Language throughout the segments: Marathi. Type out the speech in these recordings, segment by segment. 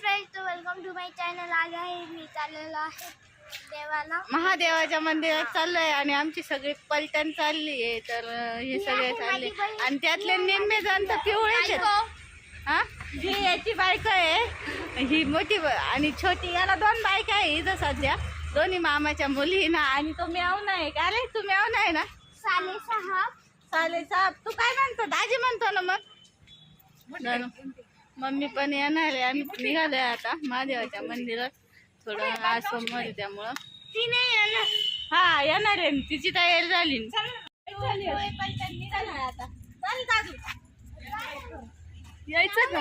फ्रेंड्स तो वेलकम टू माय चॅनल आज आहे मी चाललेलो आहे देवाला. महादेवाच्या मंदिरात चाललोय आणि आमची सगळी पलटण चालली आहे तर हे सगळे चालले. आणि त्यातले निम्मे जण तर पिवळेच आहेत. हा? ही याची बायको आहे. ही मोठी ब- आणि छोटी याला दोन बायका आहे इथं सध्या. दोन्ही मामाच्या मुली ना आणि तो मेवना आहे. का रे? तू मेवना आहे ना? साले सहा चालेल साहेब तू काय म्हणतो? दाजी म्हणतो ना मग? मम्मी पण येणार आहे. आम्ही निघालोय आता. महादेवाच्या मंदिरात. थोडं आज सोमवार आहे त्यामुळं. ती नाही येणार. हा येणार आहे. तिची तयारी झाली. यायचं का?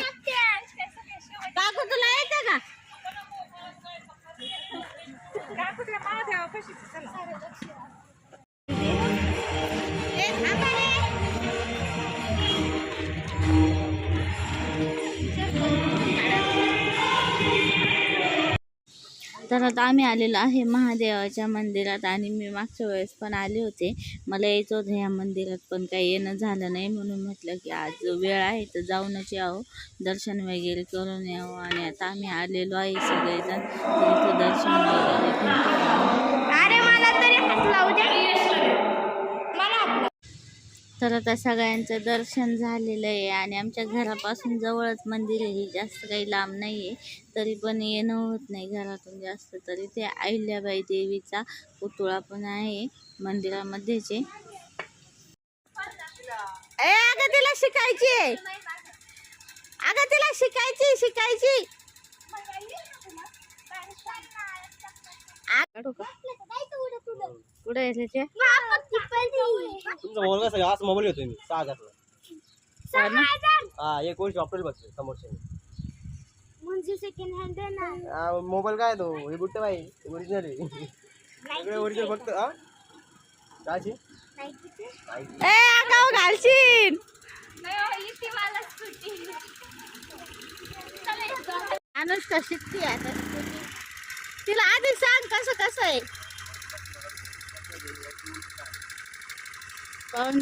तर आता आम्ही आलेलो आहे. महादेवाच्या मंदिरात आणि मी मागच्या वेळेस पण आले होते. मला यायचं होतं ह्या मंदिरात पण काही येणं झालं नाही म्हणून म्हटलं की आज वेळ आहे तर जाऊनच यावं. दर्शन वगैरे करून यावं. आणि आता आम्ही आलेलो आहे सगळेजण. तिथं इथं दर्शन वगैरे घेतो. अरे मला तरी हात लावू द्या मला हात लाव. तर आता सगळ्यांचं दर्शन झालेलं आहे आणि आमच्या घरापासून जवळच मंदिर आहे. जास्त काही लांब नाही आहे तरी पण येणं होत नाही घरातून जास्त. तरी ते अहिल्याबाई देवीचा पुतळा पण आहे मंदिरामध्येच. आहे ए अगं तिला शिकायची आहे. अगं तिला शिकायची शिकायची. का? कुठे आहे त्याचे तुमचा मोबाईल घेतोय मी सहा हजारला हो एक वर्ष वापरेल बघतो समोरच्या म्हणजे सेकंड हँड देणार मोबाईल काय तो? हे बुट्टे बाई ओरिजिनल आहे. ओरिजिनल फक्त हा? काची? ए आगाव घालशील. अनुष्का शिकते आता. स्कूटी तिला आधी सांग कसं कसं आहे. पाहून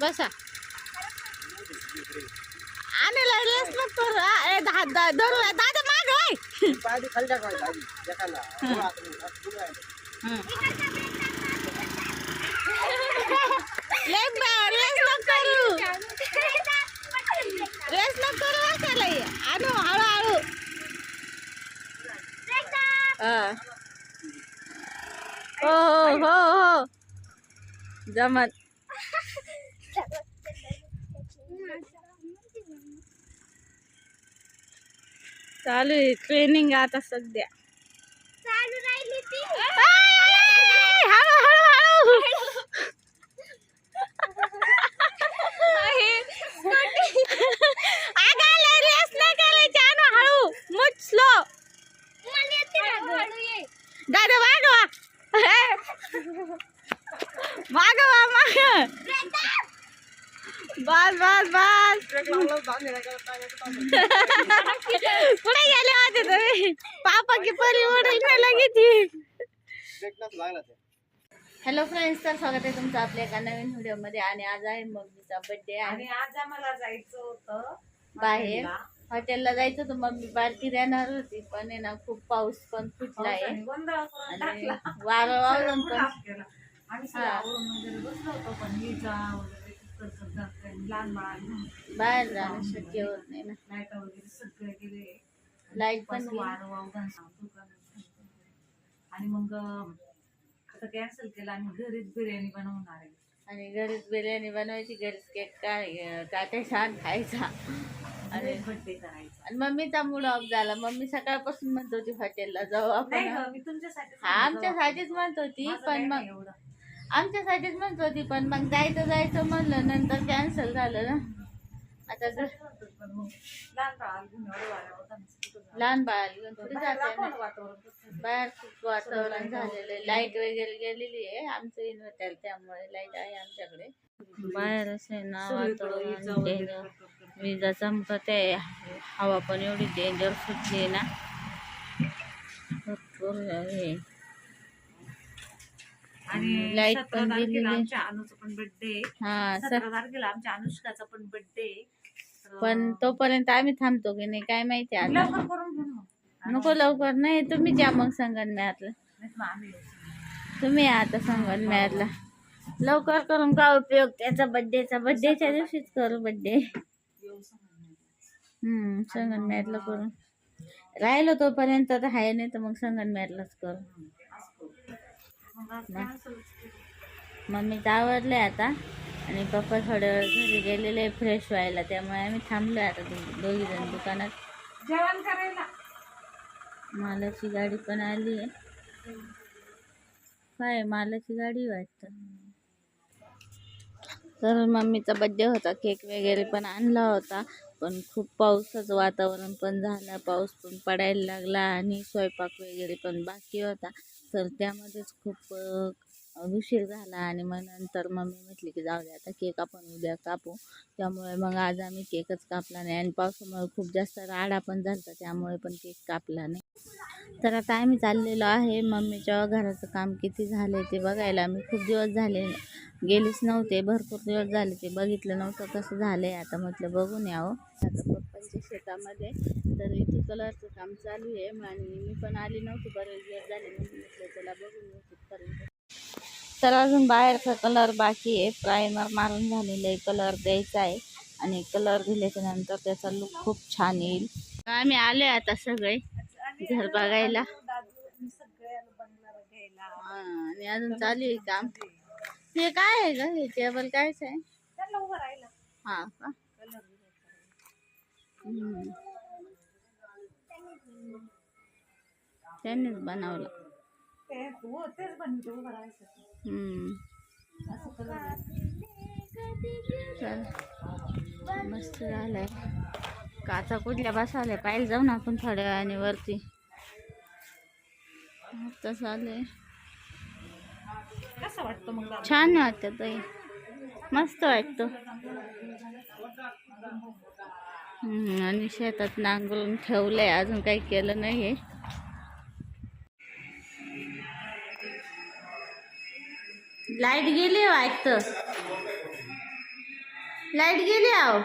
बसा. आणि लागलेच ना तर ए दा दा धरू दादा माग होय पाय खाली टाकाय एखादा लेस ना रेस न करू रेस न करू वाचायला आणू हळूहळू हा. हो हो हो हो जमत चालू आहे ट्रेनिंग आता सध्या. चालू राहिली ती आय! हळू हळू हळू अगं, लय रेस नाही करायची, आणू हळू मुठ स्लो मला येते ना गं. दादा मागवा मागवा माग बस बस बस कुठे गेले होते तुम्ही पापा की परी ओढल नाही लगेच हॅलो फ्रेंड्स तर स्वागत आहे तुमचं आपल्या एका नवीन व्हिडिओमध्ये आणि आज आहे मम्मीचा बर्थडे आणि आज आम्हाला जायचं होतं बाहेर हॉटेलला. जायचं होतं मम्मी पार्टी देणार होती पण आहे ना खूप पाऊस पण फुटला आहे आणि. वारं वावरून पण. आम्ही सगळं. आवरून वगैरे बसलो होतो पण ही जा वगैरे तिकडचं जातं, लहान बाळ घेऊन बाहेर जाणं शक्य होत नाही ना. लाइट वगैरे सगळे गेले. लाइट पण गेली. आणि मग अं, आता कॅन्सल केलं आणि घरीच बिर्याणी बनवणार आहे आणि घरीच बिर्याणी बनवायची घरीच केक काय काटायचा आणि खायचा. आणि बर्थडे करायचा. आणि मम्मीचा मूड ऑफ झाला. मम्मी सकाळपासून म्हणत होती हॉटेलला जाऊ नाही आपण गं, मी तुमच्यासाठी हा आमच्यासाठीच म्हणत होती माझं पण काही मग नाही एवढं. आमच्यासाठीच म्हणत होती पण मग जायचं जायचं म्हणलं नंतर कॅन्सल झालं ना. आता लहान बाळाला घेऊन कुठं बाळ बाहेर जाते खूप वातावरण झालेलं आहे. लाइट वगैरे गेलेली आहे आमचं इन्व्हर्टर त्यामुळे लाइट आहे आमच्याकडे. बाहेर असं ना वातावरण. करतो. विजा चमकत आहे हवा पण एवढी डेंजर सुटली ना. भरपूर आहे आणि सतरा तारखेला आमच्या अनुचा पण बर्थडे हा सतरा तारखेला आमच्या अनुष्काचा पण बर्थडे पण तोपर्यंत आम्ही थांबतो की नाही काय माहिती आता. लवकर करून घेऊ ना मग. नको लवकर नाही तुम्ही या मग संगणमॅटला नाहीतर मग आम्ही येऊ. तुम्ही या आता संगणमॅटला लवकर करून काय उपयोग? त्याचा बड्डेचा बड्डेच्या दिवशीच करू बड्डे. हम्म संगणमॅटला करू राहिलो तोपर्यंत तर आहे नाही तर मग संगणमॅटलाच करू. मम्मीचं आवडलंय आता. आणि पप्पा थोड्या वेळ घरी गेलेले फ्रेश व्हायला त्यामुळे आम्ही थांबलोय आता दोघी जण दुकानात. जेवण करायला. मालाची गाडी पण आली आहे. काय मालाची गाडी वाटतं. तर मम्मीचा बड्डे होता केक वगैरे पण आणला होता. पण खूप पावसाचं वातावरण पण झालं. पाऊस पण पडायला लागला आणि स्वयंपाक वगैरे पण बाकी होता. तर त्यामध्येच खूप उशीर झाला आणि मग नंतर मम्मी म्हटली की जाऊ दे आता केक आपण उद्या कापू. त्यामुळे मग आज आम्ही केकच कापला नाही आणि पावसामुळे खूप जास्त राडा पण झाला त्यामुळे पण केक कापला नाही. तर आता आम्ही चाललेलो आहे. मम्मीच्या घराचं काम किती झाले ते बघायला. मी खूप दिवस झाले गेलीच नव्हते. भरपूर दिवस झाले ते बघितलं नव्हतं कसं झालं आहे आता म्हटलं बघून यावं. आता पप्पांच्या शेतामध्ये तर इथे कलरचं काम चालू आहे. आणि मी पण आली नव्हती. बरेच दिवस झाले. म्हणून म्हटलं त्याला बघून येऊ तिथपर्यंत. तर अजून बाहेरचा कलर बाकी आहे. प्रायमर मारून झालेलं आहे. कलर द्यायचा आहे. आणि कलर दिल्याच्या नंतर त्याचा लुक खूप छान येईल. आम्ही आले आता सगळे घर बघायला. आणि अजून चालू आहे काम. हे काय आहे ग? हे टेबल कायच आहे? हा का. त्यांनीच बनवलं. ते हो तेच बनवते उभं मस्त झालंय. काचा कुठल्या बसवल्या पाहिलं जाऊ ना आपण थोड्या वेळाने वरती. तसं आलंय कसं वाटतं मग छान वाटतं ताई. मस्त वाटतं. आणि शेतात नांगरून ठेवलंय. अजून काही केलं नाहीये. लाइट गेली वाटतं. लाइट गेली आहो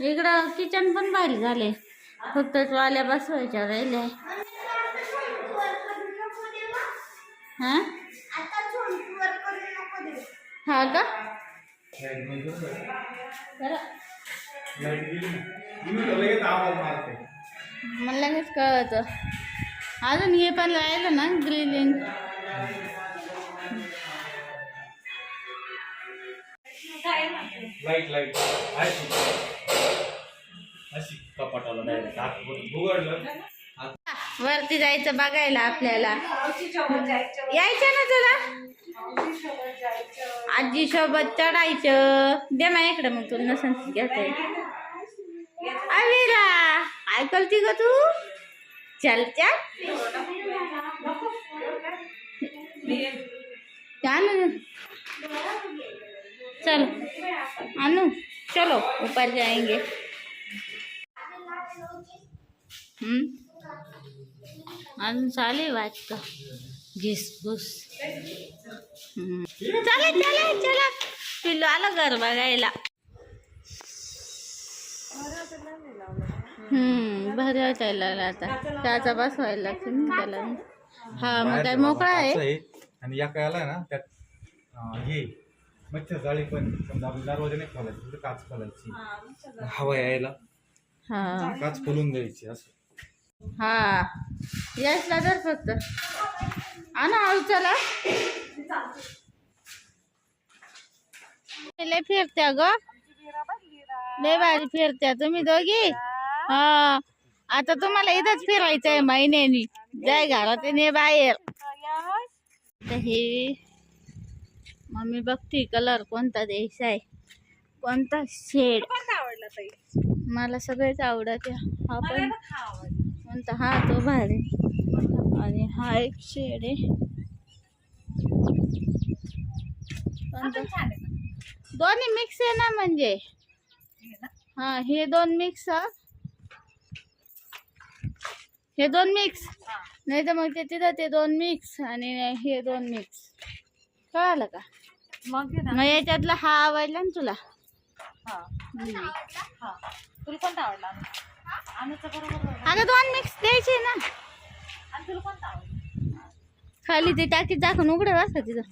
इकडं किचन पण भारी झाले फक्त वाल्या बसवायच्या राहिल्या. हा? हा का? बरं. मला लगेच कळत. अजून हे पण राहिलं ना ग्रिलिंग लाइट लाइट अशी. अशी कपाटाला डायरेक्ट आत उघडलं. वरती जायचं बघायला आपल्याला. यायचं ना तुला आजी सोबत चढायचं. दे ना इकडे मग तुला नसन घेता अविरा काय करती ग तू? चल चल चल चल. अनु चलो ऊपर जाएंगे. हम्म. अजून चालू आहे वाटतं. घिस घुस. हम्म. चला चला चला. पिल्लू आलं घर बघायला. हम्म भारी वाटायला लागला आता. त्याचा बसवायला लागते ना त्याला. हा मग काय मोकळा आहे? आणि या आहे ना त्यात हे मच्छर जाळी पण समजा आपण दरवाजा नाही खोलायची तिथं काच खोलायची. हवा यायला. हा. काच खोलून द्यायची असं. हा. तर फक्त. आणा हळू चला. लय फिरत्या ग. लय भारी फिरत्या तुम्ही दोघी. हा. आता तुम्हाला इथंच फिरायचं आहे महिन्यानी. जाय घरात ने बाहेर. तर हे मम्मी बघते कलर कोणता द्यायचा आहे कोणता शेड मला सगळेच आवडत. हा पण कोणता? हा तो भारी आणि हा एक शेड आहे. कोणता? दोन्ही मिक्स आहे ना म्हणजे. हा हे दोन मिक्स हे दोन मिक्स. नाही तर मग ते तिथं ते दोन मिक्स आणि हे दोन मिक्स कळालं का? मग मग याच्यातला हा आवडला ना तुला? हम्म. तुला कोणता आवडला? अनुचा बरोबर बरोबर. अगं दोन मिक्स द्यायचे ना. आणि तुला कोणता आवडला? खाली ते टाकीत दाखवून उघडे वाजता तिथं?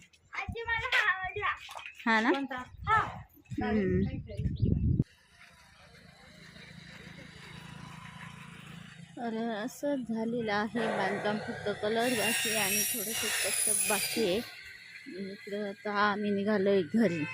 हा हा ना? कोणता? हा. हम्म. तर असं झालेलं आहे. बांधकाम फक्त कलर बाकी आहे आणि थोडंसं कसं बाकी आहे. इकडं आता आम्ही निघालोय घरी.